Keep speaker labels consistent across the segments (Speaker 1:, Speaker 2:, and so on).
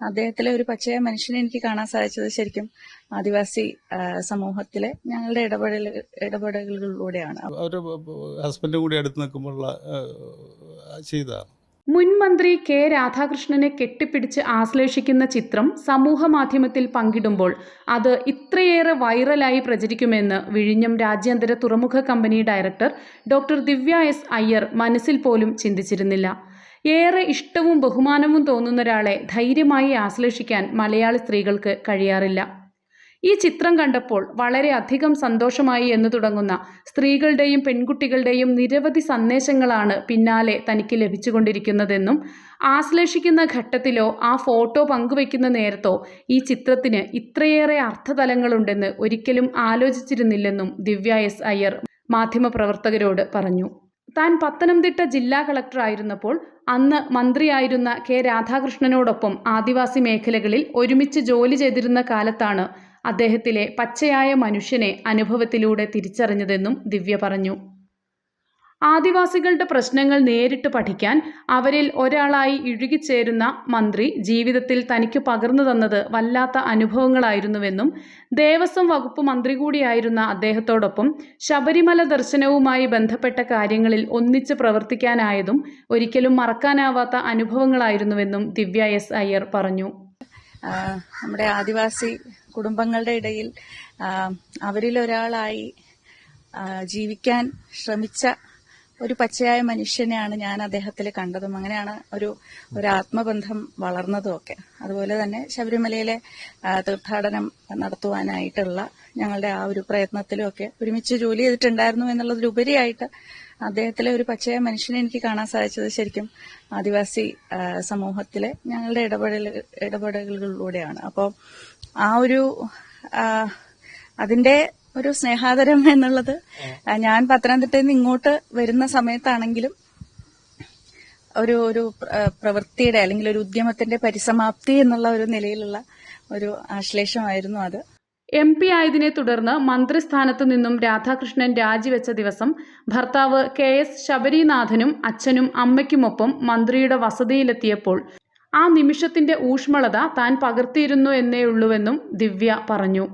Speaker 1: അദ്ദേഹത്തിലെ ഒരു പച്ചയായ മനുഷ്യനെ എനിക്ക് കാണാൻ സാധിച്ചത് ശരിക്കും ആദിവാസി സമൂഹത്തിലെ ഞങ്ങളുടെ ഇടപെടൽ ഇടപെടലുകളിലൂടെയാണ്.
Speaker 2: ഒരു ഹസ്ബൻഡ് കൂടി അടുത്ത് നിൽക്കുമ്പോഴുള്ള ചെയ്തതാണ്
Speaker 3: മുൻ മന്ത്രി കെ രാധാകൃഷ്ണനെ കെട്ടിപ്പിടിച്ച് ആശ്ലേഷിക്കുന്ന ചിത്രം സമൂഹ മാധ്യമത്തിൽ പങ്കിടുമ്പോൾ അത് ഇത്രയേറെ വൈറലായി പ്രചരിക്കുമെന്ന് വിഴിഞ്ഞം രാജ്യാന്തര തുറമുഖ company director doctor Divya S Iyer മനസ്സിൽ പോലും ചിന്തിച്ചിരുന്നില്ല. ഏറെ ഇഷ്ടവും ബഹുമാനവും തോന്നുന്ന ഒരാളെ ധൈര്യമായി ആശ്ലേഷിക്കാൻ മലയാളി സ്ത്രീകൾക്ക് കഴിയാറില്ല. ഈ ചിത്രം കണ്ടപ്പോൾ വളരെ അധികം സന്തോഷമായി എന്ന് തുടങ്ങുന്ന സ്ത്രീകളുടെയും പെൺകുട്ടികളുടെയും നിരവധി സന്ദേശങ്ങളാണ് പിന്നാലെ തനിക്ക് ലഭിച്ചുകൊണ്ടിരിക്കുന്നതെന്നും ആശ്ലേഷിക്കുന്ന ഘട്ടത്തിലോ ആ ഫോട്ടോ പങ്കുവയ്ക്കുന്ന നേരത്തോ ഈ ചിത്രത്തിന് ഇത്രയേറെ അർത്ഥതലങ്ങളുണ്ടെന്ന് ഒരിക്കലും ആലോചിച്ചിരുന്നില്ലെന്നും ദിവ്യ എസ് അയ്യർ മാധ്യമപ്രവർത്തകരോട് പറഞ്ഞു. താൻ പത്തനംതിട്ട ജില്ലാ കളക്ടറായിരുന്നപ്പോൾ അന്ന് മന്ത്രിയായിരുന്ന കെ രാധാകൃഷ്ണനോടൊപ്പം ആദിവാസി മേഖലകളിൽ ഒരുമിച്ച് ജോലി ചെയ്തിരുന്ന കാലത്താണ് അദ്ദേഹത്തിലെ പച്ചയായ മനുഷ്യനെ അനുഭവത്തിലൂടെ തിരിച്ചറിഞ്ഞതെന്നും ദിവ്യ പറഞ്ഞു. ആദിവാസികളുടെ പ്രശ്നങ്ങൾ നേരിട്ട് പഠിക്കാൻ അവരിൽ ഒരാളായി ഇഴുകിച്ചേരുന്ന മന്ത്രി ജീവിതത്തിൽ തനിക്ക് പകർന്നു തന്നത് വല്ലാത്ത അനുഭവങ്ങളായിരുന്നുവെന്നും ദേവസ്വം വകുപ്പ് മന്ത്രി കൂടിയായിരുന്ന അദ്ദേഹത്തോടൊപ്പം ശബരിമല ദർശനവുമായി ബന്ധപ്പെട്ട കാര്യങ്ങളിൽ ഒന്നിച്ച് പ്രവർത്തിക്കാനായതും ഒരിക്കലും മറക്കാനാവാത്ത അനുഭവങ്ങളായിരുന്നുവെന്നും ദിവ്യ എസ് അയ്യർ പറഞ്ഞു.
Speaker 1: നമ്മുടെ ആദിവാസി കുടുംബങ്ങളുടെ ഇടയിൽ അവരിലൊരാളായി ജീവിക്കാൻ ശ്രമിച്ച ഒരു പച്ചയായ മനുഷ്യനെയാണ് ഞാൻ അദ്ദേഹത്തിൽ കണ്ടതും. അങ്ങനെയാണ് ഒരു ഒരു ആത്മബന്ധം വളർന്നതും ഒക്കെ. അതുപോലെ തന്നെ ശബരിമലയിലെ തീർത്ഥാടനം നടത്തുവാനായിട്ടുള്ള ഞങ്ങളുടെ ആ ഒരു പ്രയത്നത്തിലും ഒക്കെ ഒരുമിച്ച് ജോലി ചെയ്തിട്ടുണ്ടായിരുന്നു എന്നുള്ളതിലുപരിയായിട്ട് അദ്ദേഹത്തിലെ ഒരു പച്ചയായ മനുഷ്യനെ എനിക്ക് കാണാൻ സാധിച്ചത് ശരിക്കും ആദിവാസി സമൂഹത്തിലെ ഞങ്ങളുടെ ഇടപെടൽ ഇടപെടലുകളിലൂടെയാണ്. അപ്പോൾ ആ ഒരു അതിന്റെ ഒരു സ്നേഹാദരം എന്നുള്ളത്. ഞാൻ പത്തനംതിട്ടയിൽ നിന്ന് ഇങ്ങോട്ട് വരുന്ന സമയത്താണെങ്കിലും ഒരു ഒരു പ്രവൃത്തിയുടെ അല്ലെങ്കിൽ ഒരു ഉദ്യമത്തിന്റെ പരിസമാപ്തി എന്നുള്ള ഒരു നിലയിലുള്ള ഒരു ആശ്ലേഷമായിരുന്നു അത്.
Speaker 3: എം പി ആയതിനെ തുടർന്ന് മന്ത്രിസ്ഥാനത്തു നിന്നും രാധാകൃഷ്ണൻ രാജിവെച്ച ദിവസം ഭർത്താവ് കെ എസ് ശബരിനാഥനും അച്ഛനും അമ്മയ്ക്കുമൊപ്പം മന്ത്രിയുടെ വസതിയിലെത്തിയപ്പോൾ ആ നിമിഷത്തിന്റെ ഊഷ്മളത താൻ പകർത്തിയിരുന്നു എന്നേ ഉള്ളുവെന്നും ദിവ്യ പറഞ്ഞു.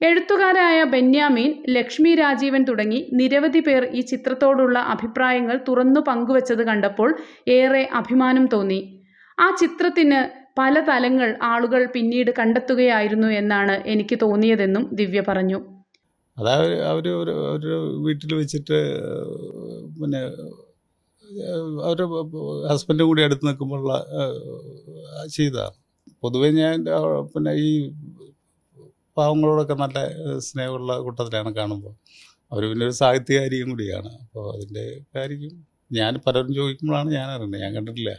Speaker 3: എഴുത്തുകാരായ ബെന്യാമീൻ ലക്ഷ്മി രാജീവൻ തുടങ്ങി നിരവധി പേർ ഈ ചിത്രത്തോടുള്ള അഭിപ്രായങ്ങൾ തുറന്നു പങ്കുവച്ചത് കണ്ടപ്പോൾ ഏറെ അഭിമാനം തോന്നി. ആ ചിത്രത്തിന് പല തലങ്ങൾ ആളുകൾ പിന്നീട് കണ്ടെത്തുകയായിരുന്നു എന്നാണ് എനിക്ക് തോന്നിയതെന്നും ദിവ്യ പറഞ്ഞു.
Speaker 2: അതായത് അവർ ഒരു വീട്ടിൽ വെച്ചിട്ട് പിന്നെ അവർ ഹസ്ബൻഡ് കൂടി അടുത്ത് നിൽക്കുമ്പോഴുള്ള ചെയ്തതാണ്. പൊതുവേ ഞാൻ പിന്നെ ഈ പാവങ്ങളോടൊക്കെ നല്ല സ്നേഹമുള്ള കൂട്ടത്തിലാണ് കാണുമ്പോൾ. അവർ പിന്നെ ഒരു സാഹിത്യകാരിയും കൂടിയാണ്. അപ്പോൾ അതിന്റെ കാര്യം ഞാൻ പലരും ചോദിക്കുമ്പോഴാണ് ഞാൻ അറിയുന്നത്. ഞാൻ കണ്ടിട്ടില്ല.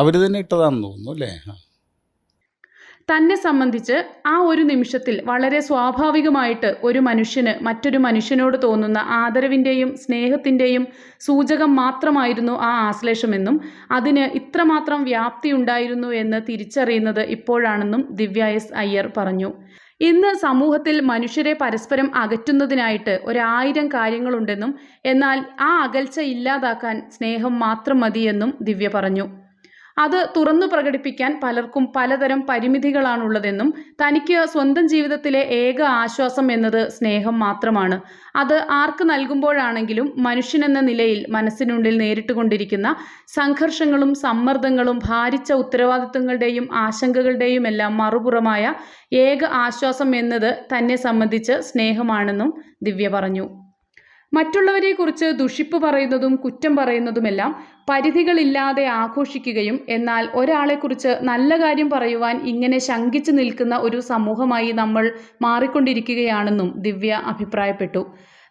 Speaker 2: അവർ തന്നെ ഇട്ടതാണെന്ന് തോന്നുന്നു അല്ലേ.
Speaker 3: തന്നെ സംബന്ധിച്ച് ആ ഒരു നിമിഷത്തിൽ വളരെ സ്വാഭാവികമായിട്ട് ഒരു മനുഷ്യന് മറ്റൊരു മനുഷ്യനോട് തോന്നുന്ന ആദരവിന്റെയും സ്നേഹത്തിന്റെയും സൂചകം മാത്രമായിരുന്നു ആ ആശ്ലേഷമെന്നും അതിന് ഇത്രമാത്രം വ്യാപ്തി ഉണ്ടായിരുന്നു എന്ന് തിരിച്ചറിയുന്നത് ഇപ്പോഴാണെന്നും ദിവ്യ എസ് അയ്യർ പറഞ്ഞു. ഇന്ന് സമൂഹത്തിൽ മനുഷ്യരെ പരസ്പരം അകറ്റുന്നതിനായിട്ട് ഒരായിരം കാര്യങ്ങളുണ്ടെന്നും എന്നാൽ ആ അകൽച്ച ഇല്ലാതാക്കാൻ സ്നേഹം മാത്രം മതിയെന്നും ദിവ്യ പറഞ്ഞു. അത് തുറന്നു പ്രകടിപ്പിക്കാൻ പലർക്കും പലതരം പരിമിതികളാണുള്ളതെന്നും തനിക്ക് സ്വന്തം ജീവിതത്തിലെ ഏക ആശ്വാസം എന്നത് സ്നേഹം മാത്രമാണ്. അത് ആർക്ക് നൽകുമ്പോഴാണെങ്കിലും മനുഷ്യനെന്ന നിലയിൽ മനസ്സിനുള്ളിൽ നേരിട്ടുകൊണ്ടിരിക്കുന്ന സംഘർഷങ്ങളും സമ്മർദ്ദങ്ങളും ഭാരിച്ച ഉത്തരവാദിത്തങ്ങളുടെയും ആശങ്കകളുടെയും എല്ലാം മറുപുറമായ ഏക ആശ്വാസം എന്നത് തന്നെ സംബന്ധിച്ച് സ്നേഹമാണെന്നും ദിവ്യ പറഞ്ഞു. മറ്റുള്ളവരെക്കുറിച്ച് ദുഷിപ്പ് പറയുന്നതും കുറ്റം പറയുന്നതുമെല്ലാം പരിധികളില്ലാതെ ആഘോഷിക്കുകയും എന്നാൽ ഒരാളെക്കുറിച്ച് നല്ല കാര്യം പറയുവാൻ ഇങ്ങനെ ശങ്കിച്ചു നിൽക്കുന്ന ഒരു സമൂഹമായി നമ്മൾ മാറിക്കൊണ്ടിരിക്കുകയാണെന്നും ദിവ്യ അഭിപ്രായപ്പെട്ടു.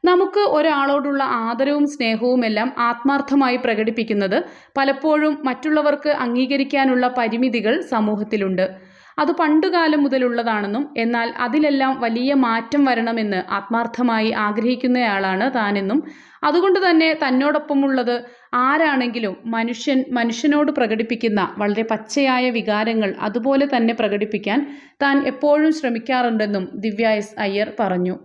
Speaker 3: നമുക്ക് ഒരാളോടുള്ള ആദരവും സ്നേഹവും എല്ലാം ആത്മാർത്ഥമായി പ്രകടിപ്പിക്കുന്നത് പലപ്പോഴും മറ്റുള്ളവർക്ക് അംഗീകരിക്കാനുള്ള പരിമിതികൾ സമൂഹത്തിലുണ്ട്. അത് പണ്ടുകാലം മുതലുള്ളതാണെന്നും എന്നാൽ അതിലെല്ലാം വലിയ മാറ്റം വരണമെന്ന് ആത്മാർത്ഥമായി ആഗ്രഹിക്കുന്നയാളാണ് താനെന്നും. അതുകൊണ്ട് തന്നെ തന്നോടൊപ്പമുള്ളത് ആരാണെങ്കിലും മനുഷ്യൻ മനുഷ്യനോട് പ്രകടിപ്പിക്കുന്ന വളരെ പച്ചയായ വികാരങ്ങൾ അതുപോലെ തന്നെ പ്രകടിപ്പിക്കാൻ താൻ എപ്പോഴും ശ്രമിക്കാറുണ്ടെന്നും ദിവ്യ എസ് അയ്യർ പറഞ്ഞു.